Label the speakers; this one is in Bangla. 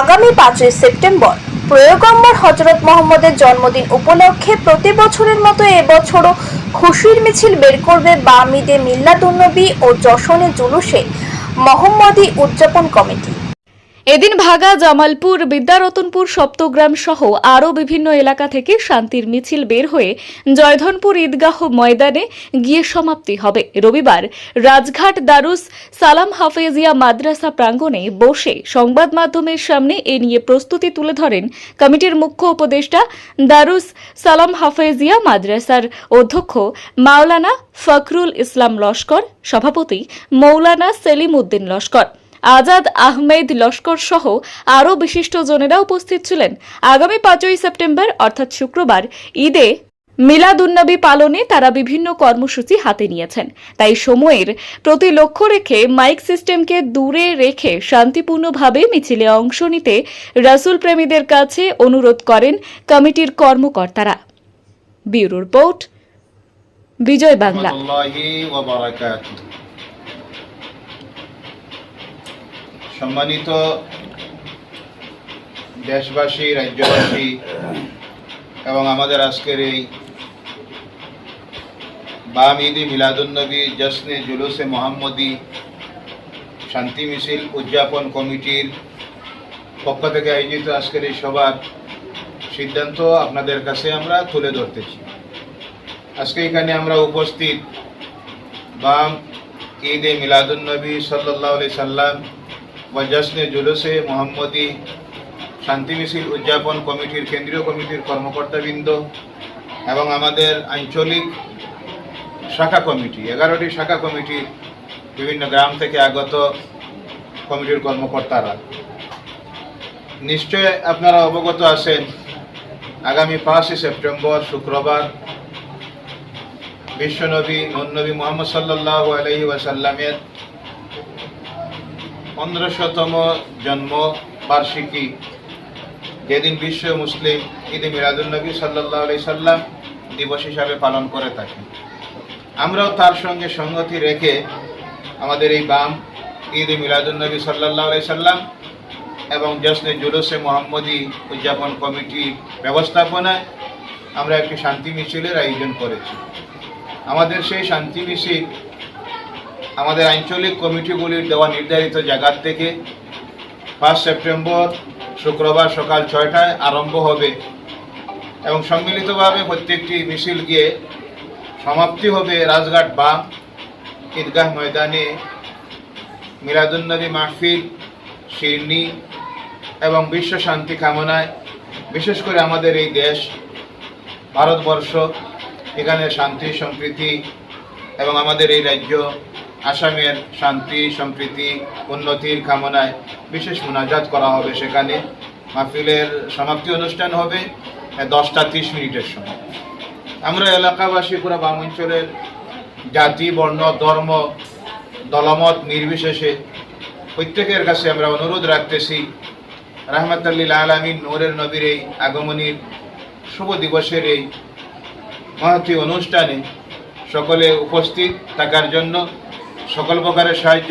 Speaker 1: আগামী পাঁচই সেপ্টেম্বর। প্রয়োগম্বর হজরত মোহাম্মদের জন্মদিন উপলক্ষে প্রতি বছরের মতো এবছরও খুশির মিছিল বের করবে বামিদে মিল্লাদুন্নবী ও যশনে জুলুসে। মোহাম্মদী উদযাপন কমিটি।
Speaker 2: এদিন ভাগা, জামালপুর, বিদ্যারতনপুর, সপ্তগ্রাম সহ আরও বিভিন্ন এলাকা থেকে শান্তির মিছিল বের হয়ে জয়ধনপুর ঈদগাহ ময়দানে গিয়ে সমাপ্তি হবে। রবিবার রাজঘাট দারুস সালাম হাফেজিয়া মাদ্রাসা প্রাঙ্গণে বসে সংবাদ মাধ্যমের সামনে এ নিয়ে প্রস্তুতি তুলে ধরেন কমিটির মুখ্য উপদেষ্টা দারুস সালাম হাফেজিয়া মাদ্রাসার অধ্যক্ষ মাওলানা ফখরুল ইসলাম লস্কর, সভাপতি মৌলানা সেলিম উদ্দিন লস্কর। আজাদ আহমেদ লস্কর সহ আরও বিশিষ্টজনেরা উপস্থিত ছিলেন। আগামী পাঁচই সেপ্টেম্বর, অর্থাৎ শুক্রবার, ঈদে মিলাদুন্নবী পালনে তারা বিভিন্ন কর্মসূচি হাতে নিয়েছেন। তাই সময়ের প্রতি লক্ষ্য রেখে মাইক সিস্টেমকে দূরে রেখে শান্তিপূর্ণভাবে মিছিলে অংশ নিতে রাসুল প্রেমীদের কাছে অনুরোধ করেন কমিটির কর্মকর্তারা। Bureau report, Bijoy Bangla.
Speaker 3: সম্মানিত দেশবাসী, রাজ্যবাসী এবং আমাদের আজকের এই বাম ঈদি মিলাদুন্নবী জশ্নে জুলুসে মোহাম্মদী শান্তি মিছিল উদযাপন কমিটির পক্ষ থেকে আয়োজিত আজকের এই সভার সিদ্ধান্ত আপনাদের কাছে আমরা তুলে ধরতেছি। আজকে এখানে আমরা উপস্থিত বাম ঈদে মিলাদুন্নবী সাল্লাহ সাল্লাম বা জশ্নে জুলুসে মোহাম্মদী শান্তি মিছিল উদযাপন কমিটির কেন্দ্রীয় কমিটির কর্মকর্তাবৃন্দ এবং আমাদের আঞ্চলিক শাখা কমিটি, এগারোটি শাখা কমিটি বিভিন্ন গ্রাম থেকে আগত কমিটির কর্মকর্তারা। নিশ্চয় আপনারা অবগত আছেন, আগামী পাঁচই সেপ্টেম্বর শুক্রবার বিশ্বনবী, নবী মোহাম্মদ সাল্লাহ আলহি ওয়াসাল্লামের পনেরোশতম জন্ম বার্ষিকী। যেদিন বিশ্ব মুসলিম ঈদে মিরাদুলনবী সাল্লাহ আলি সাল্লাম দিবস হিসাবে পালন করে থাকি। আমরাও তার সঙ্গে সঙ্গতি রেখে আমাদের এই বাম ঈদে মিলাদুলনবী সাল্লাহ আলি সাল্লাম এবং জশ্নে জুলুসে মোহাম্মদী উদযাপন কমিটি ব্যবস্থাপনায় আমরা একটি শান্তি মিছিলের আয়োজন করেছি। আমাদের সেই শান্তি মিছিল আমাদের আঞ্চলিক কমিটিগুলির দেওয়া নির্ধারিত জায়গার থেকে পাঁচ সেপ্টেম্বর শুক্রবার সকাল ছয়টায় আরম্ভ হবে এবং সম্মিলিতভাবে প্রত্যেকটি মিছিল গিয়ে সমাপ্তি হবে রাজঘাট বাম ঈদগাহ ময়দানে মিলাদুন্নবী মাহফিল, শিরনি এবং বিশ্ব শান্তি কামনায় বিশেষ করে আমাদের এই দেশ, ভারতবর্ষ, এখানে শান্তি, সম্প্রীতি এবং আমাদের এই রাজ্য আসামের শান্তি, সম্প্রীতি, উন্নতির কামনায় বিশেষ মোনাজাত করা হবে সেখানে। মাহফিলের সমাপ্তি অনুষ্ঠান হবে দশটা তিরিশ মিনিটের সময়। আমরা এলাকাবাসী পুরো বাম অঞ্চলের জাতি, বর্ণ, ধর্ম, দলমত নির্বিশেষে প্রত্যেকের কাছে আমরা অনুরোধ রাখতেছি, রহমতাল্লিল আলমিন নূরের নবীর এই আগমনীর শুভ দিবসের এই মহতি অনুষ্ঠানে সকলে উপস্থিত থাকার জন্য। সকল প্রকারের সাহায্য